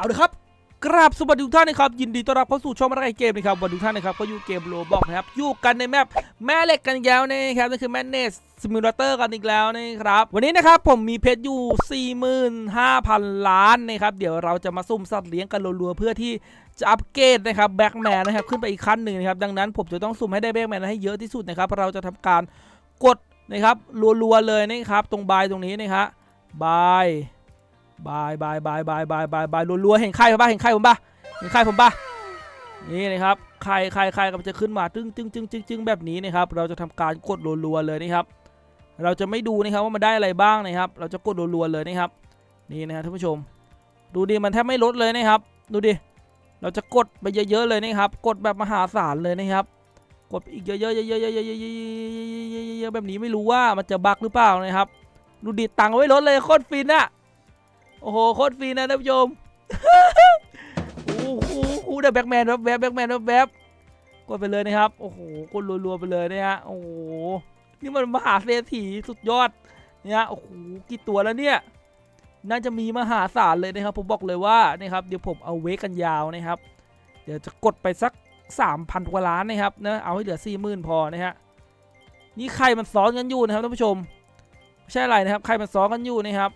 เอาเลยครับกราบสวัสดีทุกท่านนะครับยินดีต้อนรับเข้าสู่ช่องมาร์เกมนะครับวันทุกท่านนะครับก็อยู่เกมโรบอกนะครับอยู่กันในแมปแม่เหล็กกันแล้วนะครับนั่นคือแมนเนสซิมูเลเตอร์กันอีกแล้วนะครับวันนี้นะครับผมมีเพชรอยู่ 45,000 ล้านนะครับเดี๋ยวเราจะมาซุ่มสัตว์เลี้ยงกันรัวๆเพื่อที่จะอัปเกรดนะครับแบ็กแมนนะครับขึ้นไปอีกขั้นหนึ่งนะครับดังนั้นผมจะต้องซุ่มให้ได้แบ็กแมนให้เยอะที่สุดนะครับเราจะทำการกดนะครับรัวๆเลยนะครับตรงบายตรงนี้นะครับบาย บายบายบายบายบายบายบายรัวๆเห็นไข่ผมปะเห็นไข่ผมปะเห็นไข่ผมปะนี่นะครับไข่ไข่ไข่ก็จะขึ้นมาตึ้งตึ้งตึ้งตึ้งตึ้งแบบนี้นะครับ เราจะทำการกดรัวๆเลยนะครับ เราจะไม่ดูนะครับว่ามันได้อะไรบ้างนะครับ เราจะกดรัวๆเลยนะครับ นี่นะครับท่านผู้ชม ดูดิมันแทบไม่ลดเลยนะครับ ดูดิเราจะกดไปเยอะๆเลยนะครับ กดแบบมหาศาลเลยนะครับ กดอีกเยอะๆเยอะๆเยอะๆเยอะๆเยอะๆเยอะแบบนี้ไม่รู้ว่ามันจะบักหรือเปล่านะครับ ดูดิตังไว้ลดเลยโคตรฟินอะ โอ้โหโคตรฟรีนะท่านผู้ชมโอ้โหโอ้เดอะแบ็กแมนแวบแวบแบ็กแมนแวบแวบกดไปเลยนะครับ โอ้โหกดรัวๆไปเลยนะฮะ โอ้โห นี่มันมหาเศรษฐีสุดยอด เนี่ยโอ้โห กี่ตัวแล้วเนี่ย น่าจะมีมหาศาลเลยนะครับ ผมบอกเลยว่านะครับ เดี๋ยวผมเอาเวกันยาวนะครับ เดี๋ยวจะกดไปสัก 3,000 กว่าล้านนะครับนะ เอาให้เหลือ 40,000 พอนะฮะ นี่ใครมันซ้อนกันอยู่นะครับท่านผู้ชม ไม่ใช่อะไรนะครับ ใครมันซ้อนกันอยู่นะครับ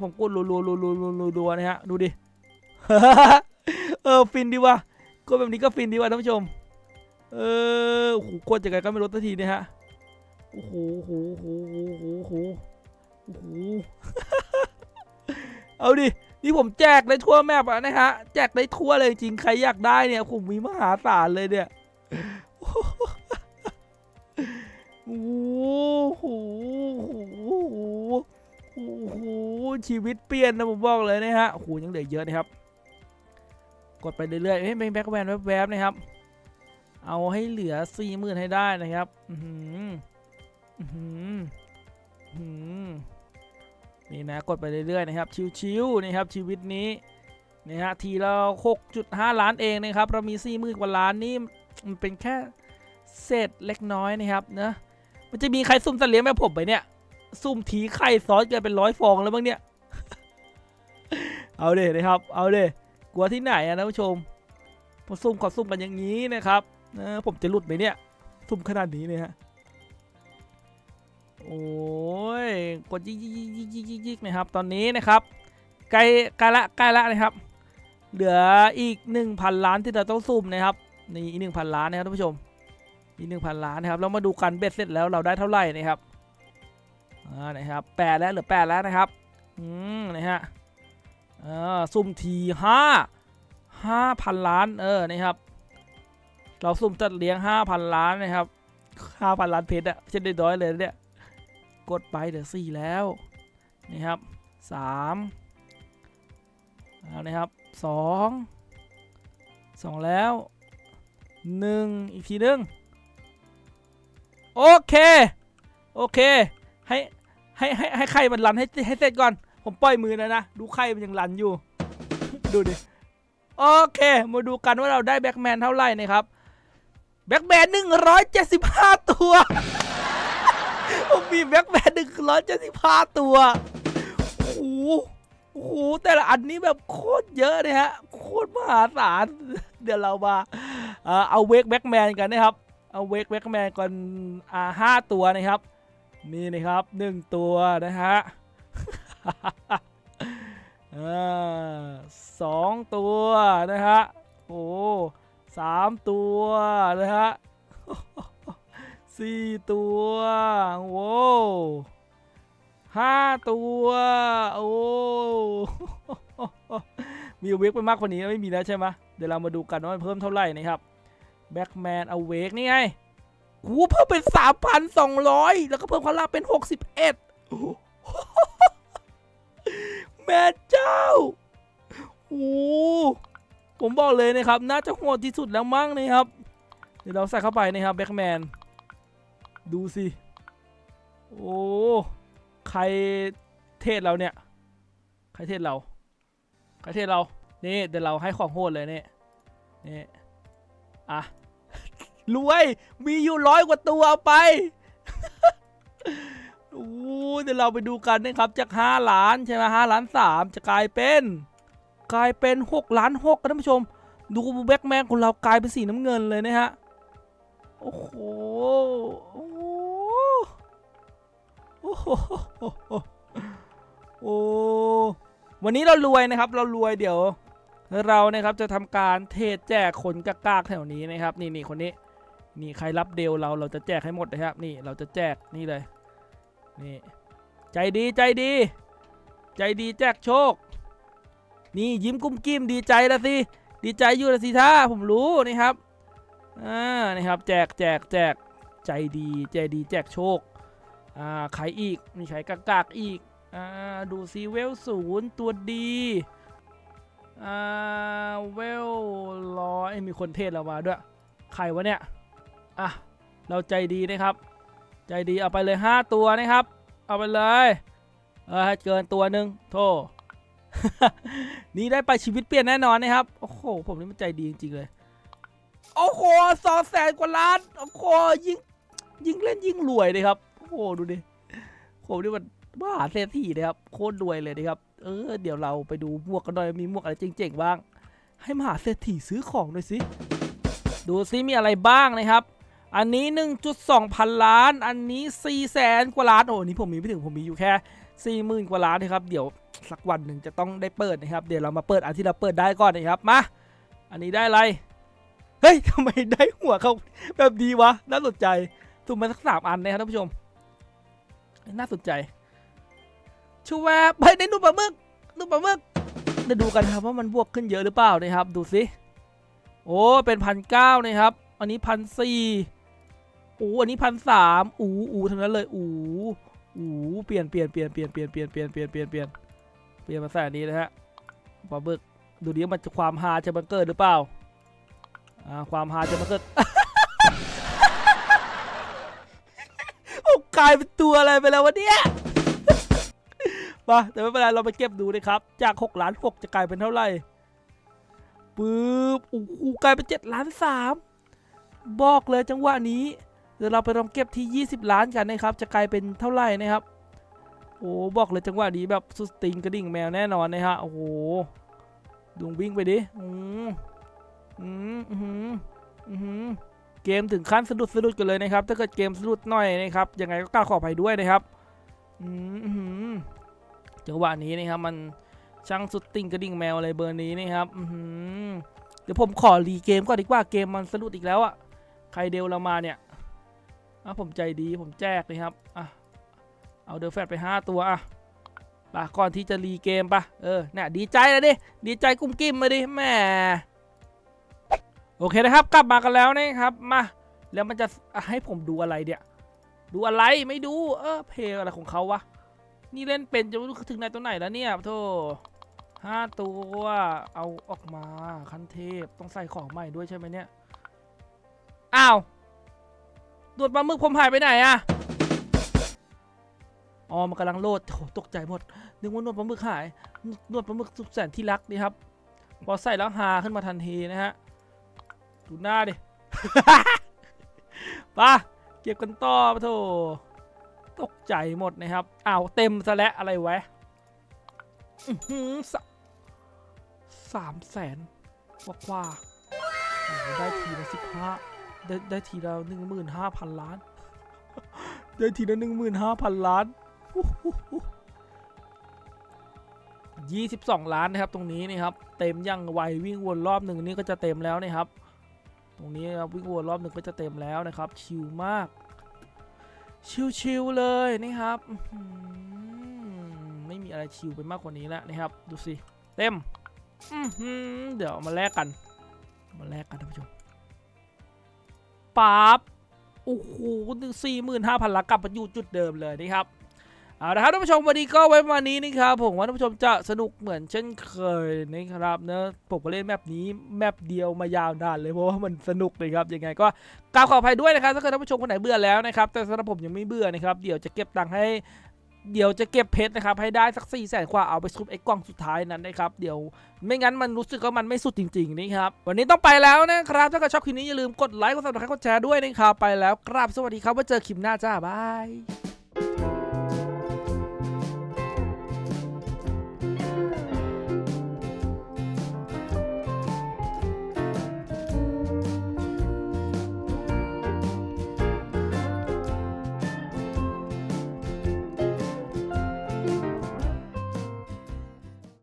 ผมกดรัวๆรัวๆรัวๆรัวๆนะฮะ ดูดิ เออ ฟินดีว่ะกดแบบนี้ก็ฟินดีว่ะท่านผู้ชม เออโอ้โหกดยังไงก็ไม่ลดสักทีนะฮะ โอ้โหโอ้โหโอ้โหโอ้โหโอ้โห เอาดิ นี่ผมแจกได้ทั่วแมปอะนะฮะ แจกได้ทั่วเลยจริง ใครอยากได้เนี่ย ผมมีมหาศาลเลยเนี่ยโอ้โหโอ้โห โอ้โหชีวิตเปลี่ยนนะผมบอกเลยนะฮะโอ้โหยังเหลือเยอะนะครับ กดไปเรื่อยๆเฮ้ยเป็นแบ็คแวนแวบๆนะครับ เอาให้เหลือสี่หมื่นให้ได้นะครับอือหืออือหืออื้อหือนี่นะกดไปเรื่อยๆนะครับ ชิวๆนะครับชีวิตนี้นะฮะทีละ6.5 ล้านเองนะครับ เรามี4 0,000กว่าล้านนี่มันเป็นแค่เศษเล็กน้อยนะครับเนะมันจะมีใครซุ่มสัตว์เลี้ยงแบบผมไปเนี่ย ซุ่มถีไข่ซอนกันเป็นร้อยฟองแล้วบ้างเนี่ย เอาเดนะครับ เอาเดกลัวที่ไหนอะนะผู้ชมพอซุ่มขอซุ่มกันอย่างนี้นะครับเออผมจะหลุดไหมเนี่ย ซุ่มขนาดนี้เนี่ยฮะ โอ้ย กดยิกยิกยิกยิกยิกยิกยิกนะครับ ตอนนี้นะครับ ใกล้ใกล้ละใกล้ละนะครับ เหลืออีก 1,000 ล้านที่เราต้องซุ่มนะครับ นี่อีก1,000ล้านนะครับท่านผู้ชม อีก1,000ล้านนะครับเรามาดูกันเบ็ดเสร็จแล้วเราได้เท่าไหร่นะครับ นะครับแปดแล้วเหลือแปดแล้วนะครับอืมนะฮะอ่าสุ่มทีห้าห้าพันล้านเออนะครับ เราสุ่มจัดเลี้ยงห้าพันล้านนะครับห้าพันล้านเพชรอะเช่นได้ด้อยเลยเนี่ยกดไปเหลือสี่แล้วนะครับสามเอานะครับสองสองแล้วหนึ่งอีกทีหนึงโอเค โอเค ให้ ให้ให้ให้ไข่มันรันให้ให้เสร็จก่อน ผมปล่อยมือแล้วนะ ดูไข่มันยังรันอยู่ ดูดิ โอเค มาดูกันว่าเราได้แบ็กแมนเท่าไหร่นะครับ แบ็กแมนหนึ่งร้อยเจ็ดสิบห้าตัวผมมีแบ็กแมนหนึ่งร้อยเจ็ดสิบห้าตัว โอ้โหโอ้โห แต่ละอันนี้แบบโคตรเยอะเลยฮะ โคตรมหาศาล เดี๋ยวเรามาเอ่อเอาเวกแบ็กแมนกันนะครับ เอาเวกแบ็กแมนก่อนอ่าห้าตัวนะครับ นี่นะครับหนึ่งตัวนะฮะอสองตัวนะฮะโอ้สามตัวนะฮะสี่ตัวโว้ห้าตัวโอ้มีเวกไปมากกว่านี้ไม่มีแล้วใช่ไหมเดี๋ยวเรามาดูกันว่ามันเพิ่มเท่าไหร่นะครับแบ็กแมนเอาเวกนี่ไง โอ้เพิ่มเป็น3,200แล้วก็เพิ่มความลาบเป็น61โอ้โหแม่เจ้าโอ้ผมบอกเลยนะครับ น่าจะโหดที่สุดแล้วมั้งนะครับ เดี๋ยวเราใส่เข้าไปนะครับแบ็กแมน ดูสิ โอ้ ใครเทศเราเนี่ย ใครเทศเรา ใครเทศเรา นี่เดี๋ยวเราให้ของโหดเลยเนี่ยนี่ อะ รวยมีอยู่ร้อยกว่าตัวเอาไปโอ้เดี๋ยวเราไปดูกันนะครับจาก5ล้านใช่ไหมห้าล้านสามจะกลายเป็น กลายเป็น6ล้าน6กันท่านผู้ชม ดูแบ็กแมนของเรากลายเป็นสีน้ำเงินเลยนะฮะโอ้โหโอ้โหโอ้โหโอ้วันนี้เรารวยนะครับ เรารวยเดี๋ยว เรานะครับจะทำการเทแจกคนกากๆแถวนี้นะครับ นี่นี่คนนี้ นี่ใครรับเดลเราเราจะแจกให้หมดนะครับ นี่เราจะแจกนี่เลย นี่ใจดีใจดี ใจดีแจกโชค นี่ยิ้มกุ้มกิ้มดีใจละสิดีใจอยู่ละสิท่าผมรู้นี่ครับอ่านี่ครับแจกแจกแจกใจดีใจดีแจกโชคอ่าใครอีกมีใครกากากๆอีกอ่าดูซีเวลศูนย์ตัวดีอ่าเวลร้อยมีคนเทศเรามาด้วยใครวะเนี่ย อะเราใจดีนะครับ ใจดีเอาไปเลย 5 ตัวนะครับ เอาไปเลยเออเกินตัวหนึ่งโทษนี่ได้ไปชีวิตเปลี่ยนแน่นอนนะครับ โอ้โห ผมนี่มันใจดีจริงๆเลย โอ้โหสองแสนกว่าล้าน โอ้โห ยิ่งยิ่งเล่นยิ่งรวยเลยครับ โอ้โห ดูดิผมนี่มันมหาเศรษฐีเลยครับ โคตรรวยเลยนะครับ เออ เดี๋ยวเราไปดูหมวกกันหน่อย มีหมวกอะไรเจ๋งๆบ้าง ให้มหาเศรษฐีซื้อของหน่อยสิ ดูซิมีอะไรบ้างนะครับ อันนี้ 1.2 พันล้าน อันนี้4แสนกว่าล้าน โอ้นี้ผมมีไม่ถึงผมมีอยู่แค่ 40,000 กว่าล้านนะครับ เดี๋ยวสักวันหนึ่งจะต้องได้เปิดนะครับ เดี๋ยวเรามาเปิดอันที่เราเปิดได้ก่อนนะครับ มา อันนี้ได้อะไร เฮ้ยทำไมได้หัวเขาแบบดีวะ น่าสนใจถูกมาสักสามอันนะครับท่านผู้ชม น่าสนใจชูแวบไปในนุ่มปลาหมึกนุ่มปลาหมึกเดี๋ยวดูกันครับว่ามันบวกขึ้นเยอะหรือเปล่านะครับ ดูสิ โอ้ เป็นพันเก้านะครับ อันนี้พันสี่ อ้อันนี้พันสามอูอูทั้งนั้นเลยอูอูเปลี่ยนเปลี่ยนเปลี่ยนเปลี่ยนเปลี่ยนเปลี่ยนเปลี่ยนเปลี่ยนเปลี่ยนเปลี่ยนเปลี่ยนมาใส่อันนี้นะฮะปลาบึกดูดิว่ามันจะความฮาจะบังเกิดหรือเปล่าอ่าความฮาจะบังเกิดโอ้กลายเป็นตัวอะไรไปแล้ววะเนี่ยมาแต่ไม่เป็นไรเราไปเก็บดูเลยครับ จาก6ล้าน6จะกลายเป็นเท่าไหร่ปึ๊บโอ้โหกลายเป็น7ล้าน3บอกเลยจังหวะนี้ เดี๋ยวเราไปลองเก็บที่ 20 ล้านกันนะครับ จะกลายเป็นเท่าไหร่นะครับ โอ้บอกเลยจังหวะนี้แบบสุดติงกระดิ่งแมวแน่นอนนะฮะ โอ้โหดวงวิ่งไปดิ อืมอืมอืมอืมเกมถึงขั้นสะดุดสะดุดกันเลยนะครับ ถ้าเกิดเกมสะดุดหน่อยนะครับ ยังไงก็กล้าขออภัยด้วยนะครับ อืมอืมจังหวะนี้นะครับมันช่างสุดติ่งกระดิ่งแมวอะไรเบอร์นี้นะครับอื้อหือเดี๋ยวผมขอรีเกมก่อนดีกว่าเกมมันสะดุดอีกแล้วอะใครเดลเรามาเนี่ย อะผมใจดีผมแจกเลยครับอะเอาเดลแฟตไป 5 ตัวอะปะก่อนที่จะรีเกมปะเออเนี่ยดีใจเลยดิ ดีใจกุ้มกิ้มมาดิแหม่โอเคนะครับ กลับมากันแล้วนะครับ มา แล้วมันจะให้ผมดูอะไรเนี่ย ดูอะไรไม่ดู เออ เพลงอะไรของเขาวะ นี่เล่นเป็นจะรู้ถึงไหนตัวไหนแล้วเนี่ยโธ่ห้าตัว เอาออกมา คันเทพ ต้องใส่ของใหม่ด้วยใช่ไหมเนี่ย อ้าว ดวดปลาหมึกผมหายไปไหนอะอ๋อมันกำลังโหลดโถตกใจหมด นึกว่านวดปลาหมึกหายนวดปลาหมึกสุดแสนที่รักนี่ครับ พอใส่แล้วฮาขึ้นมาทันทีนะฮะ ดูหน้าดิป่ะเก็บกันต่อปะโถตกใจหมดนะครับ อ้าวเต็มซะแล้วอะไรวะอื้อหือสสามแสนกว่ากว่าได้ทีละสิบห้า ได้ได้ทีละหนึ่งหมื่นห้าพันล้าน ได้ทีละหนึ่งหมื่นห้าพันล้านยี่สิบสองล้านนะครับตรงนี้นะครับ เต็มยังไววิ่งวนรอบหนึ่งนี่ก็จะเต็มแล้วนะครับ ตรงนี้ครับวิ่งวนรอบหนึ่งก็จะเต็มแล้วนะครับ ชิลมาก ชิวๆเลยนะครับไม่มีอะไรชิวไปมากกว่านี้แล้วนะครับ ดูสิ เต็มเดี๋ยวมาแลกกัน มาแลกกันท่านผู้ชม ปั๊บโอ้โหหนึ่งสี่หมื่นห้าพันละกลับมาอยู่จุดเดิมเลยนะครับเอาละครับท่านผู้ชมวันนี้ก็ไว้ประมาณนี้นะครับผมว่าท่านผู้ชมจะสนุกเหมือนเช่นเคยนะครับเนอะผมก็เล่นแมปนี้แมปเดียวมายาวนานเลยเพราะว่ามันสนุกเลยครับยังไงก็กราบขออภัยด้วยนะครับถ้าเกิดท่านผู้ชมคนไหนเบื่อแล้วนะครับแต่สำหรับผมยังไม่เบื่อนะครับเดี๋ยวจะเก็บตังค์ให้ เดี๋ยวจะเก็บเพชรนะครับให้ได้สัก4ี่แสนกว่าเอาไปซุปไอ้กล่องสุดท้ายนั้นนะครับเดี๋ยวไม่งั้นมันรู้สึกว่ามันไม่สุดจริงๆนี่ครับวันนี้ต้องไปแล้วนะครับถ้าเกิดชอบคลิปนี้อย่าลืมกดไลค์กดซับสไครต์กดแชร์ด้วยนะครับไปแล้วกราบสวัสดีครับไว้เจอคลิปหน้าจ้าบาย